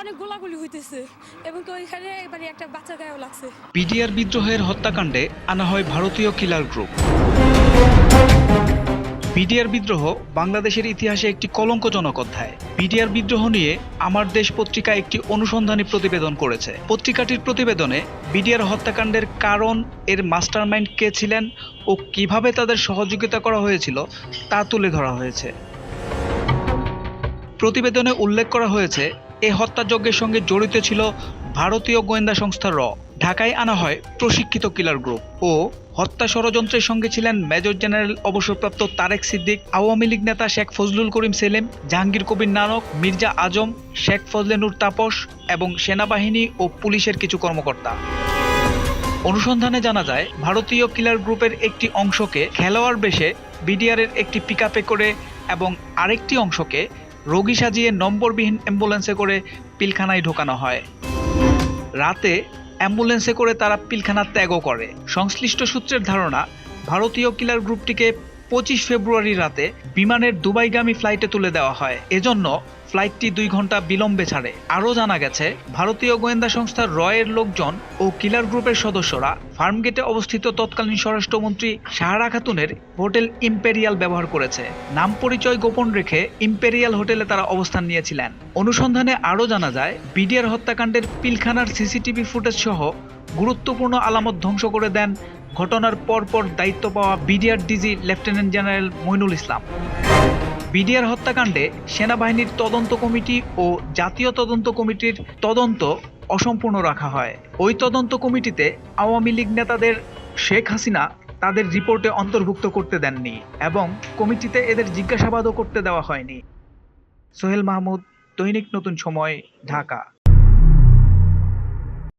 অনেক গোলাগুলি হইতেছে এবং কি ওইখানে মানে একটা বাচ্চা গায়েও লাগছে। বিডিআর বিদ্রোহের হত্যাকাণ্ডে আনা হয় ভারতীয় কিলার গ্রুপ। বিডিআর বিদ্রোহ বাংলাদেশের ইতিহাসে একটি কলঙ্কজনক অধ্যায়। বিডিআর বিদ্রোহ নিয়ে আমার দেশ পত্রিকা একটি অনুসন্ধানী প্রতিবেদন করেছে। পত্রিকাটির প্রতিবেদনে বিডিআর হত্যাকাণ্ডের কারণ, এর মাস্টারমাইন্ড কে ছিলেন ও কীভাবে তাদের সহযোগিতা করা হয়েছিল তা তুলে ধরা হয়েছে। প্রতিবেদনে উল্লেখ করা হয়েছে এই হত্যাযজ্ঞের সঙ্গে জড়িত ছিল ভারতীয় গোয়েন্দা সংস্থা র। ঢাকায় আনা হয় প্রশিক্ষিত কিলার গ্রুপ ও হত্যা ষড়যন্ত্রের সঙ্গে ছিলেন মেজর জেনারেল অবসরপ্রাপ্ত তারেক সিদ্দিক, আওয়ামী লীগ নেতা শেখ ফজলুল করিম সেলিম, জাহাঙ্গীর কবির নানক, মির্জা আজম, শেখ ফজলে নূর তাপস এবং সেনাবাহিনী ও পুলিশের কিছু কর্মকর্তা। অনুসন্ধানে জানা যায়, ভারতীয় কিলার গ্রুপের একটি অংশকে খেলোয়াড় বেশে বিডিআরের একটি পিকআপে করে এবং আরেকটি অংশকে রোগী সাজিয়ে নম্বরবিহীন অ্যাম্বুলেন্সে করে পিলখানায় ঢোকানো হয়। রাতে অ্যাম্বুলেন্সে করে তারা পিলখানা ত্যাগও করে। সংশ্লিষ্ট সূত্রের ধারণা, ভারতীয় কিলার গ্রুপটিকে পঁচিশ ফেব্রুয়ারি রাতে বিমানের দুবাইগামী ফ্লাইটে তুলে দেওয়া হয়। এজন্য ফ্লাইটটি দুই ঘণ্টা বিলম্বে ছাড়ে। আরও জানা গেছে, ভারতীয় গোয়েন্দা সংস্থা রয়ের লোকজন ও কিলার গ্রুপের সদস্যরা ফার্মগেটে অবস্থিত তৎকালীন স্বরাষ্ট্রমন্ত্রী সাহারা খাতুনের হোটেল ইম্পেরিয়াল ব্যবহার করেছে। নাম পরিচয় গোপন রেখে ইম্পেরিয়াল হোটেলে তারা অবস্থান নিয়েছিলেন। অনুসন্ধানে আরও জানা যায়, বিডিআর হত্যাকাণ্ডের পিলখানার সিসিটিভি ফুটেজ সহ গুরুত্বপূর্ণ আলামত ধ্বংস করে দেন ঘটনার পরপর দায়িত্ব পাওয়া BDR DG lieutenant general Moinul Islam. BDR হত্যাকাণ্ডে সেনাবাহিনীর তদন্ত কমিটি ও জাতীয় তদন্ত কমিটির তদন্ত অসম্পূর্ণ রাখা হয়। ওই তদন্ত কমিটিতে আওয়ামী লীগ নেতাদের শেখ হাসিনা তাদের রিপোর্টে অন্তর্ভুক্ত করতে দেননি এবং কমিটিতে এদের জিজ্ঞাসাবাদও করতে দেওয়া হয়নি। সোহেল মাহমুদ, দৈনিক নতুন সময়, ঢাকা।